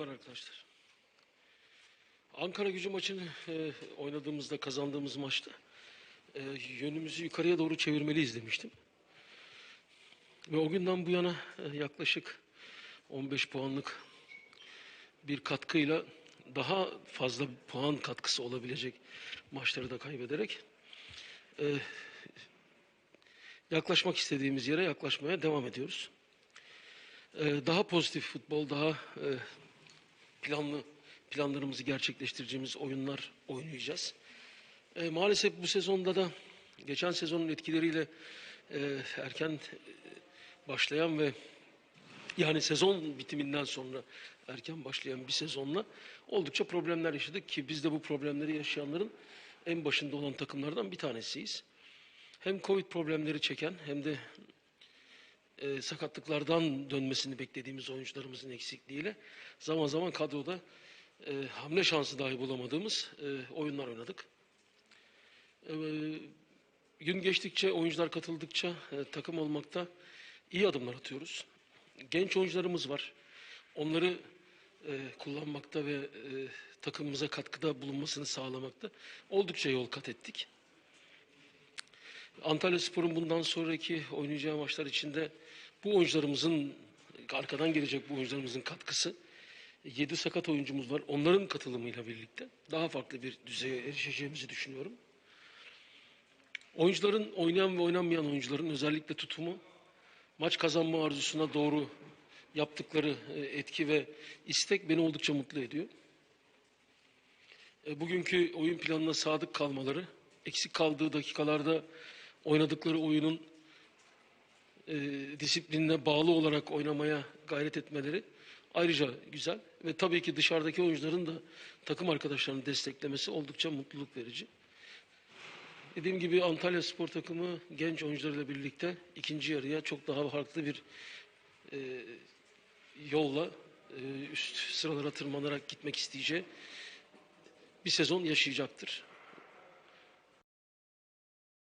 Var arkadaşlar. Ankara gücü maçını e, oynadığımızda kazandığımız maçta e, yönümüzü yukarıya doğru çevirmeliyiz demiştim. Ve o günden bu yana e, yaklaşık 15 puanlık bir katkıyla daha fazla puan katkısı olabilecek maçları da kaybederek e, yaklaşmak istediğimiz yere yaklaşmaya devam ediyoruz. E, daha pozitif futbol, daha e, planlı planlarımızı gerçekleştireceğimiz oyunlar oynayacağız. E, maalesef bu sezonda da geçen sezonun etkileriyle e, erken e, başlayan ve yani sezon bitiminden sonra erken başlayan bir sezonla oldukça problemler yaşadık ki biz de bu problemleri yaşayanların en başında olan takımlardan bir tanesiyiz. Hem Covid problemleri çeken hem de e, sakatlıklardan dönmesini beklediğimiz oyuncularımızın eksikliğiyle zaman zaman kadroda e, hamle şansı dahi bulamadığımız e, oyunlar oynadık. E, gün geçtikçe, oyuncular katıldıkça e, takım olmakta iyi adımlar atıyoruz. Genç oyuncularımız var. Onları e, kullanmakta ve e, takımımıza katkıda bulunmasını sağlamakta oldukça yol kat ettik. Antalya Spor'un bundan sonraki oynayacağı maçlar içinde bu oyuncularımızın arkadan gelecek bu oyuncularımızın katkısı 7 sakat oyuncumuz var. Onların katılımıyla birlikte daha farklı bir düzeye erişeceğimizi düşünüyorum. Oyuncuların oynayan ve oynanmayan oyuncuların özellikle tutumu maç kazanma arzusuna doğru yaptıkları e, etki ve istek beni oldukça mutlu ediyor. E, Bugünkü oyun planına sadık kalmaları, eksik kaldığı dakikalarda oynadıkları oyunun e, disiplinine bağlı olarak oynamaya gayret etmeleri ayrıca güzel. Ve tabii ki dışarıdaki oyuncuların da takım arkadaşlarını desteklemesi oldukça mutluluk verici. Dediğim gibi Antalya Spor takımı genç oyuncularıyla birlikte ikinci yarıya çok daha farklı bir e, yolla e, üst sıralara tırmanarak gitmek isteyeceği bir sezon yaşayacaktır.